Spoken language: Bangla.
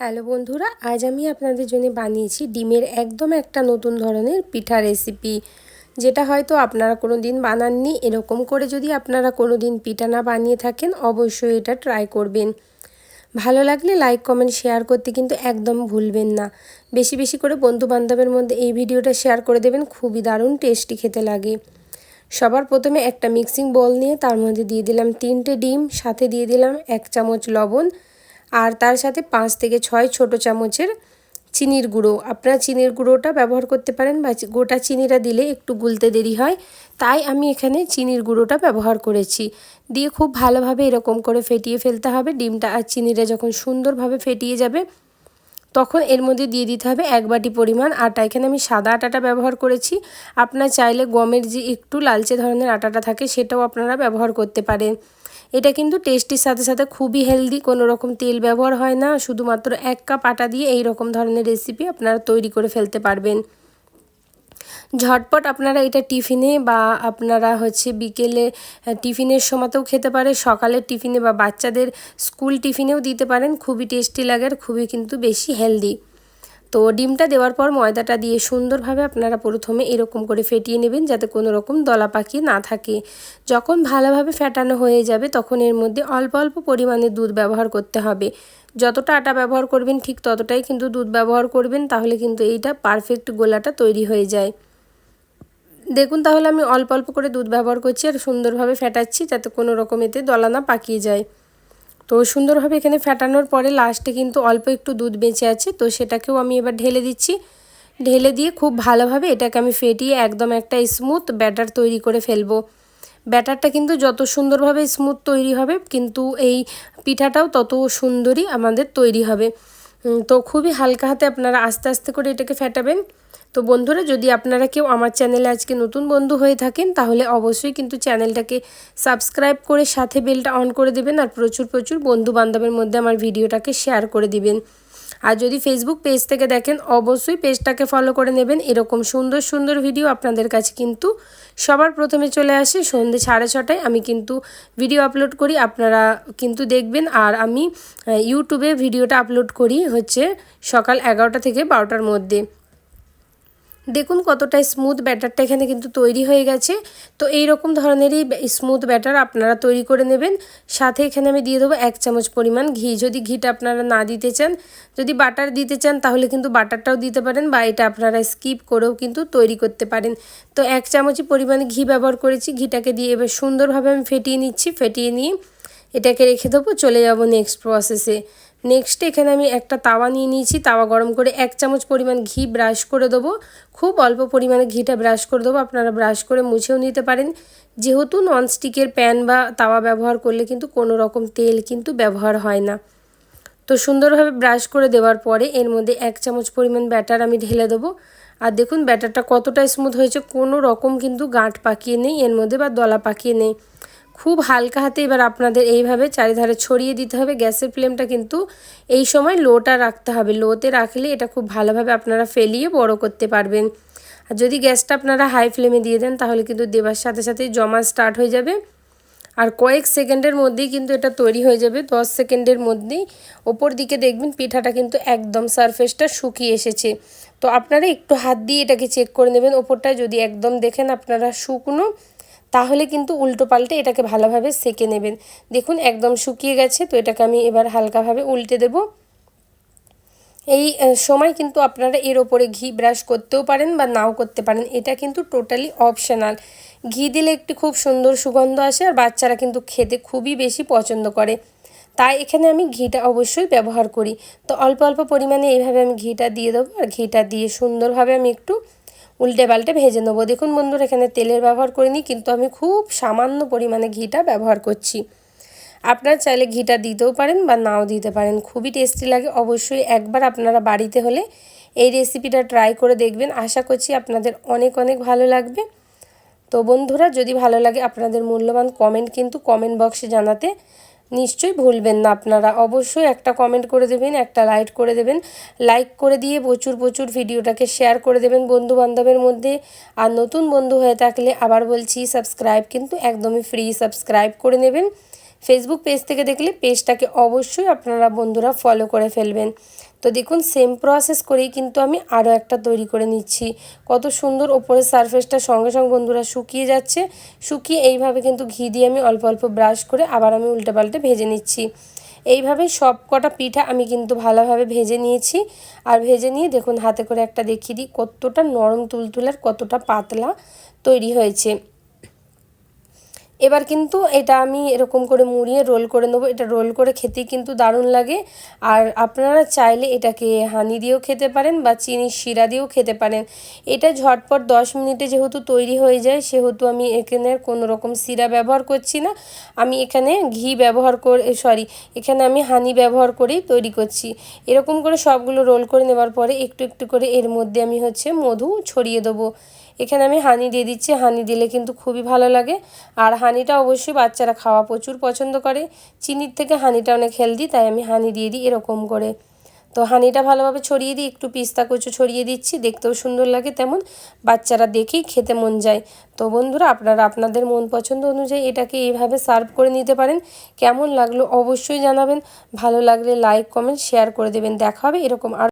হ্যালো বন্ধুরা, আজ আমি আপনাদের জন্য বানিয়েছি ডিমের একদম একটা নতুন ধরনের পিঠা রেসিপি যেটা হয়তো আপনারা কোনো দিন বানাননি, এরকম করে যদি আপনারা কোনো দিন পিঠা না বানিয়ে থাকেন, অবশ্যই এটা ট্রাই করবেন। ভালো লাগলে লাইক কমেন্ট শেয়ার করতে কিন্তু একদম ভুলবেন না। বেশি বেশি করে বন্ধু বান্ধবের মধ্যে এই ভিডিওটা শেয়ার করে দেবেন, খুবই দারুণ টেস্টি খেতে লাগে। সবার প্রথমে একটা মিক্সিং বল নিয়ে তার মধ্যে দিয়ে দিলাম তিনটে ডিম, সাথে দিয়ে দিলাম এক চামচ লবণ আর তার সাথে পাঁচ থেকে ছয় ছোট চামচের চিনির গুঁড়ো। আপনারা চিনির গুঁড়োটা ব্যবহার করতে পারেন বা গোটা চিনিটা দিলে একটু গুলতে দেরি হয়। তাই আমি এখানে চিনির গুঁড়োটা ব্যবহার করেছি। দিয়ে খুব ভালোভাবে এরকম করে ফেটিয়ে ফেলতে হবে। ডিমটা আর চিনিটা যখন সুন্দরভাবে ফেটিয়ে যাবে, তখন এর মধ্যে দিয়ে দিতে হবে এক বাটি পরিমাণ আটা। এখানে আমি সাদা আটাটা ব্যবহার করেছি। আপনার চাইলে গমের যে একটু লালচে ধরনের আটাটা থাকে, সেটাও আপনারা ব্যবহার করতে পারেন। এটা কিন্তু টেস্টির সাথে সাথে খুবই হেলদি কোনো রকম তেল ব্যবহার হয় না। শুধুমাত্র এক কাপ আটা দিয়ে এই রকম ধরনের রেসিপি আপনারা তৈরি করে ফেলতে পারবেন। ঝটপট আপনারা এটা টিফিনে বা আপনারা হচ্ছে বিকেলে টিফিনের সময়তেও খেতে পারে, সকালের টিফিনে বা বাচ্চাদের স্কুল টিফিনেও দিতে পারেন। খুবই টেস্টি লাগে আর খুবই কিন্তু বেশি হেলদি তো ডিমটা দেওয়ার পর ময়দাটা দিয়ে সুন্দরভাবে আপনারা প্রথমে এরকম করে ফেটিয়ে নেবেন যাতে কোনো রকম দলা পাখি না থাকে। যখন ভালোভাবে ফেটানো হয়ে যাবে তখন এর মধ্যে অল্প অল্প পরিমাণে দুধ ব্যবহার করতে হবে। যতটা আটা ব্যবহার করবেন ঠিক ততটাই কিন্তু দুধ ব্যবহার করবেন, তাহলে কিন্তু এইটা পারফেক্ট গোলাটা তৈরি হয়ে যায়। দেখুন তাহলে আমি অল্প অল্প করে দুধ ব্যবহার করছি আর সুন্দরভাবে ফেটাচ্ছি যাতে কোনো রকম এতে দলা না পাকিয়ে যায়। তো সুন্দরভাবে এখানে ফেটানোর পরে লাস্টে কিন্তু অল্প একটু দুধ বেঁচে আছে, তো সেটাকেও আমি এবার ঢেলে দিচ্ছি। ঢেলে দিয়ে খুব ভালোভাবে এটাকে আমি ফেটিয়ে একদম একটা স্মুথ ব্যাটার তৈরি করে ফেলব। ব্যাটারটা কিন্তু যত সুন্দরভাবে স্মুথ তৈরি হবে, কিন্তু এই পিঠাটাও তত সুন্দরই আমাদের তৈরি হবে। তো খুবই হালকা হাতে আপনারা আস্তে আস্তে করে এটাকে ফেটাবেন। তো বন্ধুরা, যদি আপনারা কেউ আমার চ্যানেলে আজকে নতুন বন্ধু হয়ে থাকেন, তাহলে অবশ্যই কিন্তু চ্যানেলটাকে সাবস্ক্রাইব করে সাথে বেলটা অন করে দেবেন আর প্রচুর প্রচুর বন্ধু বান্ধবের মধ্যে আমার ভিডিওটাকে শেয়ার করে দিবেন। আর যদি ফেসবুক পেজ থেকে দেখেন, অবশ্যই পেজটাকে ফলো করে নেবেন। এরকম সুন্দর সুন্দর ভিডিও আপনাদের কাছে কিন্তু সবার প্রথমে চলে আসে। সন্ধ্যে সাড়ে ছটায় আমি কিন্তু ভিডিও আপলোড করি, আপনারা কিন্তু দেখবেন। আর আমি ইউটিউবে ভিডিওটা আপলোড করি হচ্ছে সকাল এগারোটা থেকে বারোটার মধ্যে। দেখুন কতটা স্মুথ ব্যাটারটা এখানে কিন্তু তৈরি হয়ে গেছে। তো এই রকম ধরনেরই স্মুথ ব্যাটার আপনারা তৈরি করে নেবেন। সাথে এখানে আমি দিয়ে দেবো এক চামচ পরিমাণ ঘি। যদি ঘিটা আপনারা না দিতে চান, যদি বাটার দিতে চান, তাহলে কিন্তু বাটারটাও দিতে পারেন বা এটা আপনারা স্কিপ করেও কিন্তু তৈরি করতে পারেন। তো এক চামচই পরিমাণে ঘি ব্যবহার করেছি। ঘিটাকে দিয়ে এবার সুন্দরভাবে আমি ফেটিয়ে নিচ্ছি। ফেটিয়ে নিয়ে এটাকে রেখে দেবো, চলে যাব নেক্সট প্রসেসে নেক্সট এখানে আমি একটা তাওয়া নিয়ে নিয়েছি, তাওয়া গরম করে এক চামচ পরিমাণ ঘি ব্রাশ করে দেবো। খুব অল্প পরিমাণে ঘিটা ব্রাশ করে দেবো, আপনারা ব্রাশ করে মুছেও নিতে পারেন। যেহেতু ননস্টিকের প্যান বা তাওয়া ব্যবহার করলে কিন্তু কোনো রকম তেল কিন্তু ব্যবহার হয় না। তো সুন্দরভাবে ব্রাশ করে দেওয়ার পরে এর মধ্যে এক চামচ পরিমাণ ব্যাটার আমি ঢেলে দেবো। আর দেখুন ব্যাটারটা কতটা স্মুথ হয়েছে, কোনো রকম কিন্তু গাঁট পাকিয়ে নেই, এর মধ্যে বা দলা পাকিয়ে নেই। খুব হালকা হাতে এবার আপনাদের এইভাবে চারিধারে ছড়িয়ে দিতে হবে। গ্যাসের ফ্লেমটা কিন্তু এই সময় লোটা রাখতে হবে। লোতে রাখলে এটা খুব ভালোভাবে আপনারা ফেলিয়ে বড় করতে পারবেন। আর যদি গ্যাসটা আপনারা হাই ফ্লেমে দিয়ে দেন, তাহলে কিন্তু দেবার সাথে সাথে জমা স্টার্ট হয়ে যাবে। আর কয়েক সেকেন্ডের মধ্যেই কিন্তু এটা তৈরি হয়ে যাবে। দশ সেকেন্ডের মধ্যেই ওপর দিকে দেখবেন পিঠাটা কিন্তু একদম সারফেসটা শুকিয়ে এসেছে। তো আপনারা একটু হাত দিয়ে এটাকে চেক করে নেবেন। ওপরটা যদি একদম দেখেন আপনারা শুকনো তাহলে কিন্তু উল্টো পাল্টে এটাকে ভালোভাবে সেকে নেবেন। দেখুন, একদম শুকিয়ে গেছে, তো এটাকে আমি এবার হালকাভাবে উল্টে দেব। এই সময় কিন্তু আপনারা এর ওপরে ঘি ব্রাশ করতেও পারেন বা নাও করতে পারেন। এটা কিন্তু টোটালি অপশনাল। ঘি দিলে একটি খুব সুন্দর সুগন্ধ আসে আর বাচ্চারা কিন্তু খেতে খুবই বেশি পছন্দ করে। তাই এখানে আমি ঘিটা অবশ্যই ব্যবহার করি। তো অল্প অল্প পরিমাণে এইভাবে আমি ঘিটা দিয়ে দেবো আর ঘিটা দিয়ে সুন্দরভাবে আমি একটু উল্টে পাল্টে ভেজে নেব। দেখুন বন্ধুরা, এখানে তেলের ব্যবহার করিনি, কিন্তু আমি খুব সামান্য পরিমাণে ঘিটা ব্যবহার করছি। আপনারা চাইলে ঘিটা দিতেও পারেন বা নাও দিতে পারেন, খুবই টেস্টি লাগে। অবশ্যই একবার আপনারা বাড়িতে হলে এই রেসিপিটা ট্রাই করে দেখবেন। আশা করছি আপনাদের অনেক অনেক ভালো লাগবে। তো বন্ধুরা, যদি ভালো লাগে আপনাদের মূল্যবান কমেন্ট কিন্তু কমেন্ট বক্সে জানাতে নিশ্চয়ই ভুলবেন না। আপনারা অবশ্যই একটা কমেন্ট করে দেবেন, একটা লাইক করে দেবেন। লাইক করে দিয়ে প্রচুর প্রচুর ভিডিওটাকে শেয়ার করে দেবেন বন্ধু বান্ধবের মধ্যে। আর নতুন বন্ধু হয়ে থাকলে আবার বলছি সাবস্ক্রাইব কিন্তু একদমই ফ্রি সাবস্ক্রাইব করে নেবেন। ফেসবুক পেজ থেকে দেখলে পেজটাকে অবশ্যই আপনারা বন্ধুরা ফলো করে ফেলবেন। তো দেখুন সেম প্রসেস করেই কিন্তু আমি আরও একটা তৈরি করে নিচ্ছি। কত সুন্দর ওপরের সারফেসটা সঙ্গে সঙ্গে বন্ধুরা শুকিয়ে যাচ্ছে। শুকিয়ে এইভাবে কিন্তু ঘি দিয়ে আমি অল্প অল্প ব্রাশ করে আবার আমি উল্টে পাল্টে ভেজে নিচ্ছি। এইভাবে সব কটা পিঠা আমি কিন্তু ভালোভাবে ভেজে নিয়েছি। আর ভেজে নিয়ে দেখুন, হাতে করে একটা দেখিয়ে দিই, কতটা নরম তুলতুলার কতটা পাতলা তৈরি হয়েছে। এবার কিন্তু এটা আমি এরকম করে মুড়িয়ে রোল করে নেব। এটা রোল করে খেতেই কিন্তু দারুণ লাগে। আর আপনারা চাইলে এটাকে হানি দিয়েও খেতে পারেন বা চিনির শিরা দিয়েও খেতে পারেন। এটা ঝটপট দশ মিনিটে যেহেতু তৈরি হয়ে যায়, সেহেতু আমি এখানে কোনো রকম শিরা ব্যবহার করছি না। আমি এখানে ঘি ব্যবহার করে সরি, এখানে আমি হানি ব্যবহার করেই তৈরি করছি। এরকম করে সবগুলো রোল করে নেবার পরে একটু একটু করে এর মধ্যে আমি হচ্ছে মধু ছড়িয়ে দেবো। এখানে আমি হানি দিয়ে দিচ্ছি। হানি দিলে কিন্তু খুবই ভালো লাগে। আর হানিটা অবশ্যই বাচ্চারা খাওয়া প্রচুর পছন্দ করে। চিনির থেকে হানিটা অনেক হেলদি তাই আমি হানি দিয়ে দিই এরকম করে। তো হানিটা ভালোভাবে ছড়িয়ে দিই, একটু পিস্তা কচু ছড়িয়ে দিচ্ছি, দেখতেও সুন্দর লাগে তেমন। বাচ্চারা দেখেই খেতে মন যায়। তো বন্ধুরা, আপনারা আপনাদের মন পছন্দ অনুযায়ী এটাকে এইভাবে সার্ভ করে নিতে পারেন। কেমন লাগল অবশ্যই জানাবেন। ভালো লাগলে লাইক কমেন্ট শেয়ার করে দেবেন। দেখা হবে এরকম আর